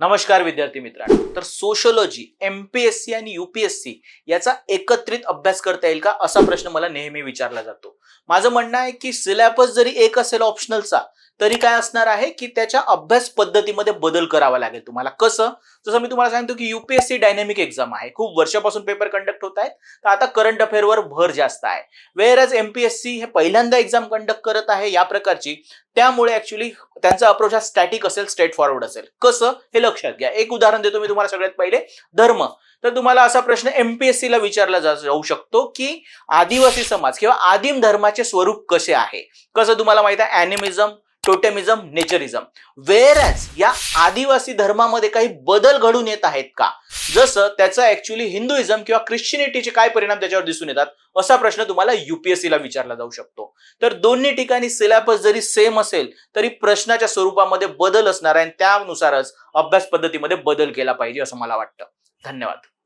नमस्कार विद्यार्थी मित्रांनो. तर सोशोलॉजी एमपीएससी आणि युपीएससी याचा एकत्रित अभ्यास करता येईल का? असा प्रश्न मला नेहमी विचारला जातो. माझं म्हणणं आहे की सिलॅबस जरी एक असेल ऑप्शनलचा तरी काय असणार आहे की त्याच्या अभ्यास पद्धतीमध्ये बदल करावा लागेल तुम्हाला. कसं? जसं मी तुम्हाला सांगतो की युपीएससी डायनॅमिक एक्झाम आहे. खूप वर्षापासून पेपर कंडक्ट होत आहेत. तर आता करंट अफेअरवर भर जास्त आहे. वेअर एमपीएससी हे पहिल्यांदा एक्झाम कंडक्ट करत आहे या प्रकारची. त्यामुळे ऍक्च्युली त्यांचा अप्रोच हा स्टॅटिक असेल स्ट्रेट फॉरवर्ड असेल. कसं? हे लक्षात घ्या. एक उदाहरण देतो मी तुम्हाला सगळ्यात पहिले. धर्म. तर तुम्हाला असा प्रश्न एमपीएससीला विचारला जा- जाऊ शकतो की आदिवासी समाज किंवा आदिम धर्माचे स्वरूप कसे आहे? कसं तुम्हाला माहीत आहे? अॅनिमिझम टोटेमिझम नेचरिझम वेअरॅज या आदिवासी धर्मामध्ये काही बदल घडून येत आहेत का? जसं त्याचा ऍक्च्युली हिंदुइझम किंवा ख्रिश्चनिटीचे काय परिणाम त्याच्यावर दिसून येतात? असा प्रश्न तुम्हाला युपीएससीला विचारला जाऊ शकतो. तर दोन्ही ठिकाणी सिलॅबस जरी सेम असेल तरी प्रश्नाच्या स्वरूपामध्ये बदल असणार आहे आणि त्यानुसारच अभ्यास पद्धतीमध्ये बदल केला पाहिजे असं मला वाटतं. धन्यवाद.